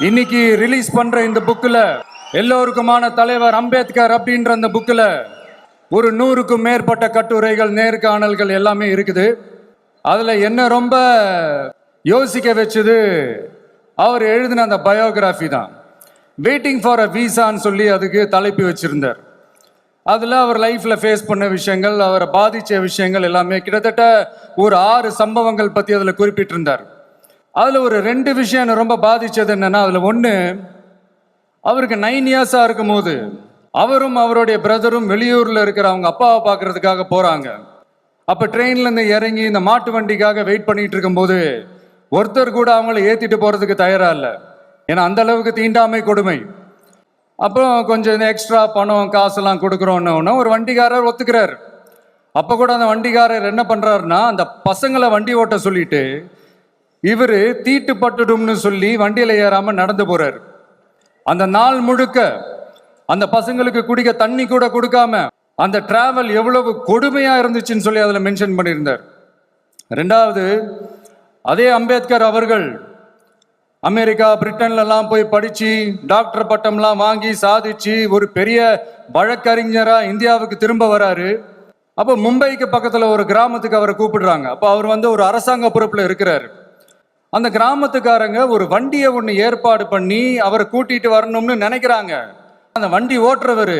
இன்னைக்கு ரிலீஸ் பண்ற இந்த புக்கில் எல்லோருக்குமான தலைவர் அம்பேத்கர் அப்படின்ற அந்த புக்கில் ஒரு நூறுக்கும் மேற்பட்ட கட்டுரைகள் நேர்காணல்கள் எல்லாமே இருக்குது. அதில் என்ன ரொம்ப யோசிக்க வச்சது அவர் எழுதின அந்த பயோகிராஃபி தான். வெயிட்டிங் ஃபார் அ வீசான்னு சொல்லி அதுக்கு தலைப்பு வச்சிருந்தார். அதில் அவர் லைஃப்பில் ஃபேஸ் பண்ண விஷயங்கள் அவரை பாதித்த விஷயங்கள் எல்லாமே கிட்டத்தட்ட ஒரு ஆறு சம்பவங்கள் பற்றி அதில் குறிப்பிட்டிருந்தார். அதில் ஒரு ரெண்டு விஷயம் என்னை ரொம்ப பாதித்தது என்னன்னா அதில் ஒன்று அவருக்கு நைன் இயர்ஸாக இருக்கும்போது அவரும் அவருடைய பிரதரும் வெளியூரில் இருக்கிற அவங்க அப்பாவை பார்க்கறதுக்காக போகிறாங்க அப்போ ட்ரெயின்லேருந்து இறங்கி இந்த மாட்டு வண்டிக்காக வெயிட் பண்ணிட்டு இருக்கும்போது ஒருத்தர் கூட அவங்கள ஏற்றிட்டு போகிறதுக்கு தயாராக இல்லை. ஏன்னா அந்த அளவுக்கு தீண்டாமை கொடுமை. அப்புறம் கொஞ்சம் எக்ஸ்ட்ரா பணம் காசெல்லாம் கொடுக்குறோன்னு ஒரு வண்டிக்காரர் ஒத்துக்கிறார். அப்போ கூட அந்த வண்டிக்காரர் என்ன பண்ணுறாருன்னா அந்த பசங்களை வண்டி ஓட்ட சொல்லிட்டு இவர் தீட்டு பட்டுடும்னு சொல்லி வண்டியில் ஏறாமல் நடந்து போகிறார் அந்த நாள் முழுக்க அந்த பசங்களுக்கு குடிக்க தண்ணி கூட கொடுக்காம அந்த டிராவல் எவ்வளவு கொடுமையாக இருந்துச்சுன்னு சொல்லி அதில் மென்ஷன் பண்ணியிருந்தார். ரெண்டாவது அதே அம்பேத்கர் அவர்கள் அமெரிக்கா பிரிட்டன்லலாம் போய் படித்து டாக்டர் பட்டம்லாம் வாங்கி சாதிச்சு ஒரு பெரிய வழக்கறிஞராக இந்தியாவுக்கு திரும்ப வராரு. அப்போ மும்பைக்கு பக்கத்தில் ஒரு கிராமத்துக்கு அவரை கூப்பிடுறாங்க. அப்போ அவர் வந்து ஒரு அரசாங்க பொறுப்பில் இருக்கிறாரு. அந்த கிராமத்துக்காரங்க ஒரு வண்டியை ஒன்று ஏற்பாடு பண்ணி அவரை கூட்டிட்டு வரணும்னு நினைக்கிறாங்க. அந்த வண்டி ஓட்டுறவர்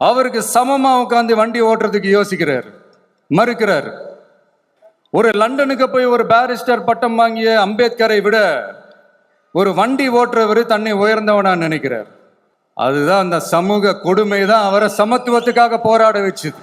அவருக்கு சமமாக உட்காந்து வண்டி ஓட்டுறதுக்கு யோசிக்கிறார். மறுக்கிறார் ஒரு லண்டனுக்கு போய் ஒரு பேரிஸ்டர் பட்டம் வாங்கிய அம்பேத்கரை விட ஒரு வண்டி ஓட்டுறவர் தன்னை உயர்ந்தவனா நினைக்கிறார். அதுதான் அந்த சமூக கொடுமை தான் அவரை சமத்துவத்துக்காக போராட வச்சுது.